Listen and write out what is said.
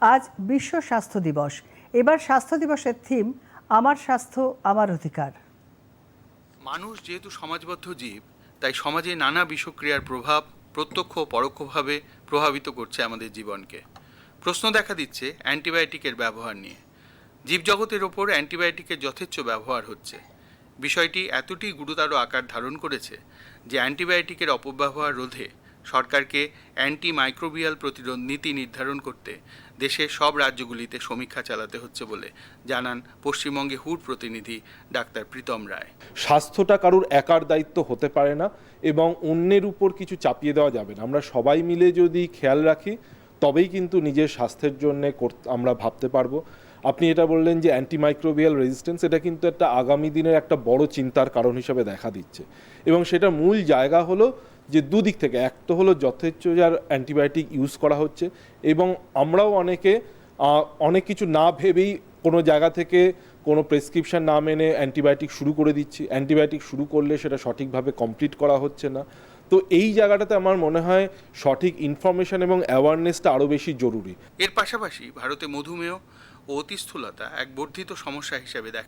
আজ বিশ্ব স্বাস্থ্য দিবস। এবার স্বাস্থ্য দিবসের থিম, আমার স্বাস্থ্য, আমার অধিকার। মানুষ যেহেতু সমাজবদ্ধ জীব, তাই সমাজে নানা বিষক্রিয়ার প্রভাব প্রত্যক্ষ পরোক্ষভাবে প্রভাবিত করছে আমাদের জীবনকে। প্রশ্ন দেখা দিচ্ছে অ্যান্টিবায়োটিকের ব্যবহার নিয়ে। জীবজগতের ওপর অ্যান্টিবায়োটিকের যথেচ্ছ ব্যবহার হচ্ছে। বিষয়টি এতটি গুরুতর আকার ধারণ করেছে যে অ্যান্টিবায়োটিকের অপব্যবহার রোধে সরকারকে অ্যান্টি মাইক্রোবিয়াল প্রতিরোধ নীতি নির্ধারণ করতে দেশের সব রাজ্যগুলিতে সমীক্ষা চালাতে হচ্ছে বলে জানান পশ্চিমবঙ্গে হুড প্রতিনিধি ডাক্তার প্রীতম রায়। স্বাস্থ্যটা কারুর একার দায়িত্ব হতে পারে না এবং অন্যের উপর কিছু চাপিয়ে দেওয়া যাবে না। আমরা সবাই মিলে যদি খেয়াল রাখি, তবেই কিন্তু নিজের স্বাস্থ্যের জন্য আমরা ভাবতে পারব। আপনি এটা বললেন যে অ্যান্টিমাইক্রোবিয়াল রেজিস্ট্যান্স এটা কিন্তু একটা আগামী দিনের একটা বড় চিন্তার কারণ হিসেবে দেখা দিচ্ছে। এবং সেটা মূল জায়গা হলো যে দুদিক থেকে, এক তো হলো যথেচ্ছ যার অ্যান্টিবায়োটিক ইউজ করা হচ্ছে এবং আমরাও অনেকে অনেক কিছু না ভেবেই কোনো জায়গা থেকে কোনো প্রেসক্রিপশন না মেনে অ্যান্টিবায়োটিক শুরু করে দিচ্ছি। অ্যান্টিবায়োটিক শুরু করলে সেটা সঠিকভাবে কমপ্লিট করা হচ্ছে না। তো এই জায়গাটাতে আমার মনে হয় সঠিক ইনফরমেশন এবং অ্যাওয়ারনেসটা আরও বেশি জরুরি। এর পাশাপাশি ভারতে মধুমেহ ও অতিস্থূলতা এক বর্ধিত সমস্যা হিসেবে দেখ